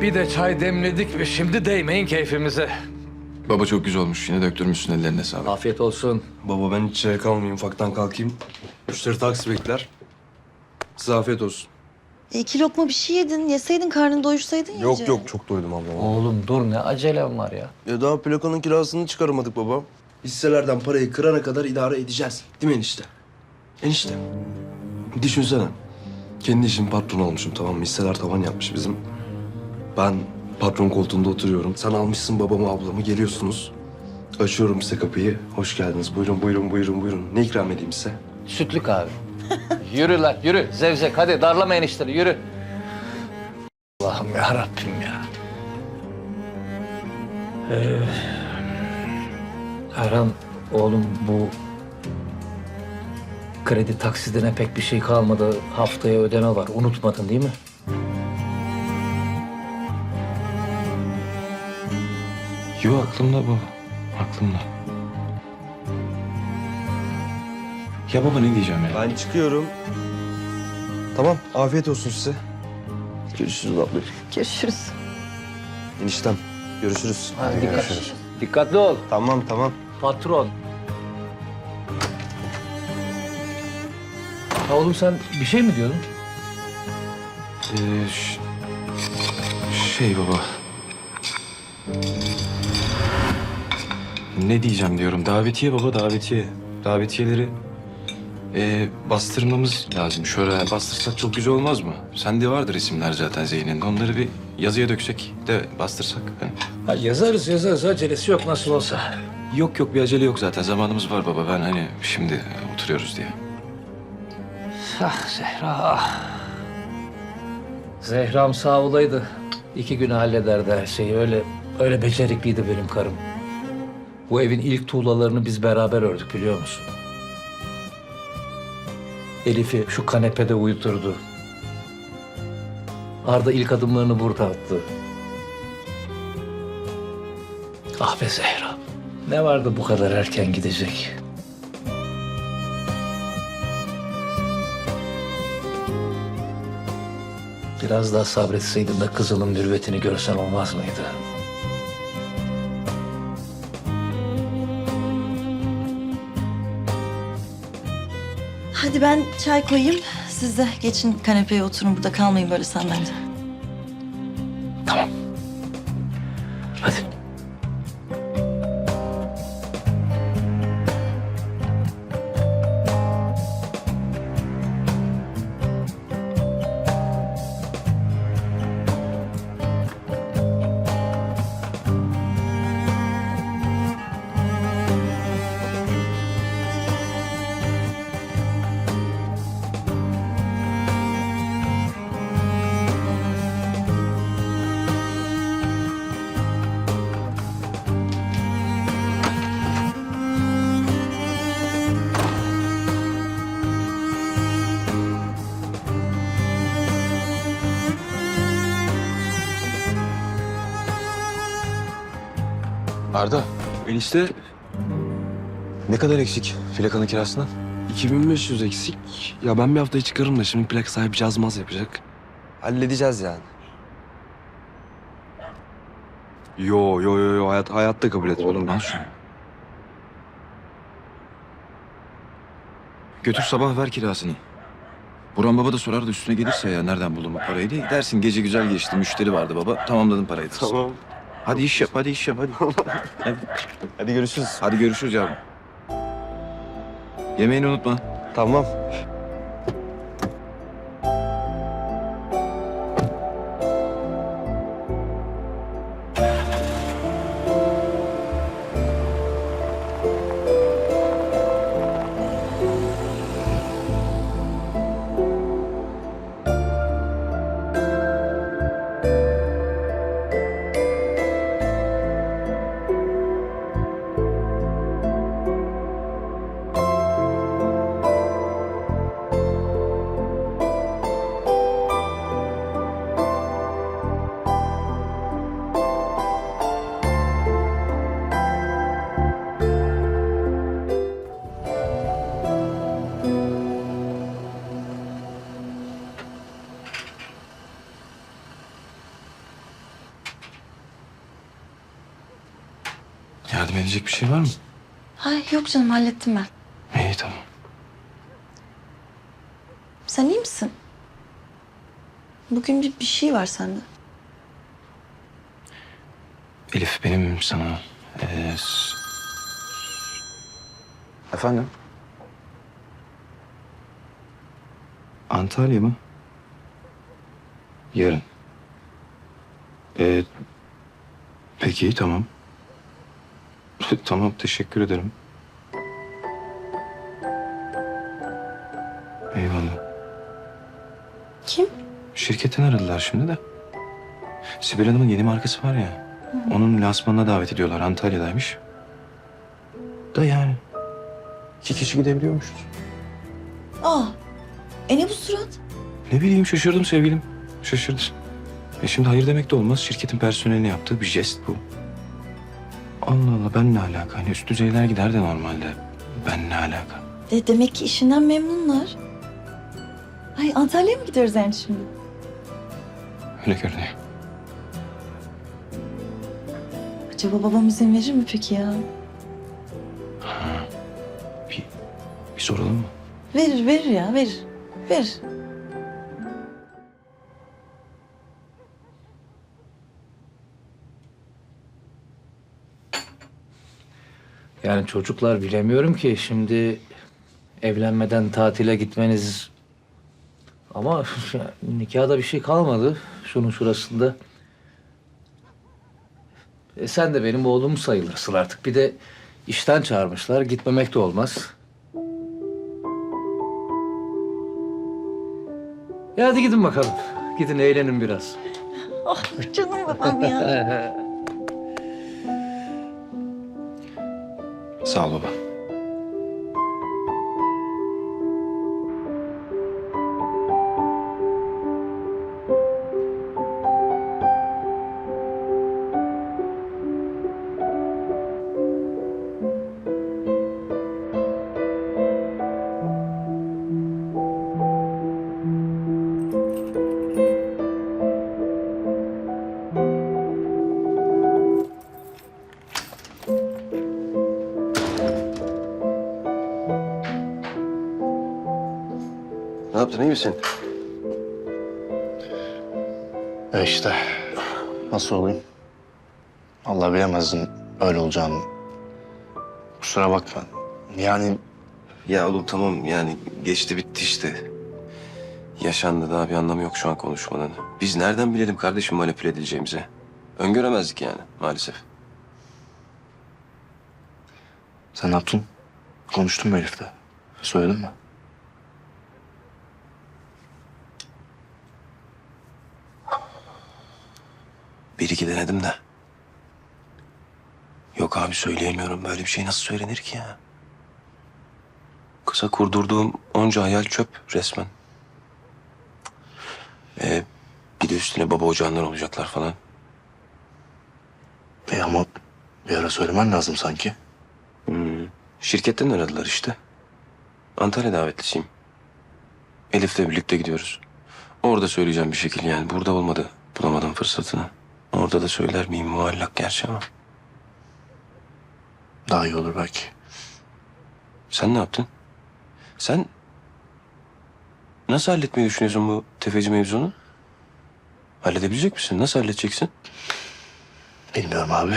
Bir de çay demledik ve şimdi değmeyin keyfimize. Baba çok güzel olmuş. Yine döktürmüşsün ellerine sağlık. Afiyet olsun. Baba ben hiç çaya kalmayayım, ufaktan kalkayım. Müşteri taksi bekler. Size afiyet olsun. E, iki lokma bir şey yedin. Yeseydin karnını doyursaydın Yok iyice. yok, çok doydum abla. Oğlum dur ne acelem var ya. Ya daha plakanın kirasını çıkaramadık baba. Hisselerden parayı kırana kadar idare edeceğiz. Değil mi enişte? Enişte. Düşünsene. Kendi işim patron olmuşum tamam mı? Hisseler tavan yapmış bizim. Ben patron koltuğunda oturuyorum. Sen almışsın babamı ablamı geliyorsunuz. Açıyorum size kapıyı. Hoş geldiniz. Buyurun buyurun buyurun buyurun. Ne ikram edeyim size? Sütlü kahve. yürü lan yürü. Zevzek hadi darlama enişteni yürü. Allah'ım ya Rabbim ya. Ee, Erhan oğlum bu kredi taksidine pek bir şey kalmadı. Haftaya ödeme var. Unutmadın değil mi? Yo aklımda baba. Aklımda. Ya baba ne diyeceğim ya? Ben çıkıyorum. Tamam, afiyet olsun size. Görüşürüz abla. Görüşürüz. Eniştem, görüşürüz. Hadi dikkat. Dikkatli ol. Tamam, tamam. Patron. Ya oğlum sen bir şey mi diyordun? Ee, ş- şey baba. Ne diyeceğim diyorum. Davetiye baba davetiye. Davetiyeleri ee, bastırmamız lazım. Şöyle bastırsak çok güzel olmaz mı? Sende vardır isimler zaten Zeyn'in. Onları bir yazıya döksek de bastırsak. Hani. Ha, yazarız yazarız acelesi yok nasıl olsa. Yok yok bir acele yok zaten. Zamanımız var baba. Ben hani şimdi oturuyoruz diye. Ah Zehra ah. Zehra'm sağ olaydı. İki güne hallederdi her şeyi. Öyle öyle becerikliydi benim karım. Bu evin ilk tuğlalarını biz beraber ördük biliyor musun? Elif'i şu kanepede uyuturdu. Arda ilk adımlarını burada attı. Ah be Zehra. Ne vardı bu kadar erken gidecek? Biraz daha sabretseydin de kızılın mürvetini görsen olmaz mıydı? Hadi ben çay koyayım. Siz de geçin kanepeye oturun. Burada kalmayın böyle sen Arda. Enişte. Ne kadar eksik plakanın kirasından? 2500 eksik. Ya ben bir haftaya çıkarım da şimdi plak sahibi cazmaz yapacak. Halledeceğiz yani. Yo yo yo yo hayat hayatta kabul etmem. Oğlum lan şunu. Götür sabah ver kirasını. Buran baba da sorar da üstüne gelirse ya nereden buldun bu parayı diye. Dersin gece güzel geçti müşteri vardı baba tamamladım parayı. dersin. Tamam. Hadi iş yap hadi iş yap hadi. hadi. Hadi görüşürüz. Hadi görüşürüz yavrum. Yemeğini unutma. Tamam. Yardım edecek bir şey var mı? Ay yok canım hallettim ben. İyi tamam. Sen iyi misin? Bugün bir, bir şey var sende. Elif benim sana... eee, s- Efendim? Antalya mı? Yarın. Ee, peki tamam. Tamam teşekkür ederim. Eyvallah. Kim? Şirketten aradılar şimdi de. Sibel Hanım'ın yeni markası var ya. Onun lansmanına davet ediyorlar. Antalya'daymış. Da yani. İki kişi gidebiliyormuşuz. Aa. E ne bu surat? Ne bileyim şaşırdım sevgilim. Şaşırdım. E şimdi hayır demek de olmaz. Şirketin personeline yaptığı bir jest bu. Allah Allah ben ne alaka? Hani üst düzeyler gider de normalde. Ben ne alaka? De demek ki işinden memnunlar. Ay Antalya'ya mı gidiyoruz yani şimdi? Öyle görünüyor. Acaba babam izin verir mi peki ya? Bir, bir soralım mı? Verir verir ya verir. Verir. Yani çocuklar bilemiyorum ki şimdi evlenmeden tatile gitmeniz... Ama nikahda bir şey kalmadı şunun şurasında. E sen de benim oğlum sayılırsın artık. Bir de işten çağırmışlar. Gitmemek de olmaz. Ya hadi gidin bakalım. Gidin eğlenin biraz. Ah canım babam ya. Sağ ol baba. Yaptın iyi misin? E işte nasıl olayım? Allah bilemezdim öyle olacağını. Kusura bakma. Yani Ya oğlum tamam yani geçti bitti işte. Yaşandı daha bir anlamı yok şu an konuşmanın. Biz nereden bilelim kardeşim manipüle edileceğimizi? Öngöremezdik yani maalesef. sen ne yaptın? Konuştun mu Elif'le? Söyledin mi? Bir iki denedim de. Yok abi söyleyemiyorum. Böyle bir şey nasıl söylenir ki ya? Kısa kurdurduğum onca hayal çöp resmen. Ee, bir de üstüne baba ocağından olacaklar falan. E ama bir ara söylemen lazım sanki. Hmm. Şirketten aradılar işte. Antalya davetlisiyim. Elif'le birlikte gidiyoruz. Orada söyleyeceğim bir şekilde yani. Burada olmadı. Bulamadım fırsatını. Orada da söyler miyim muallak gerçi ama. Daha iyi olur belki. Sen ne yaptın? Sen nasıl halletmeyi düşünüyorsun bu tefeci mevzunu? Halledebilecek misin? Nasıl halledeceksin? Bilmiyorum abi.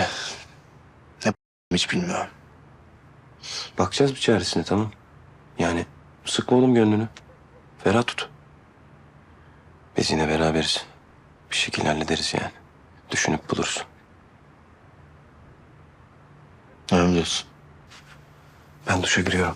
Ne hiç bilmiyorum. Bakacağız bir çaresine tamam. Yani sıkma oğlum gönlünü. Ferah tut. Biz yine beraberiz. Bir şekilde hallederiz yani. Düşünüp buluruz. Öyle diyorsun? Ben duşa giriyorum.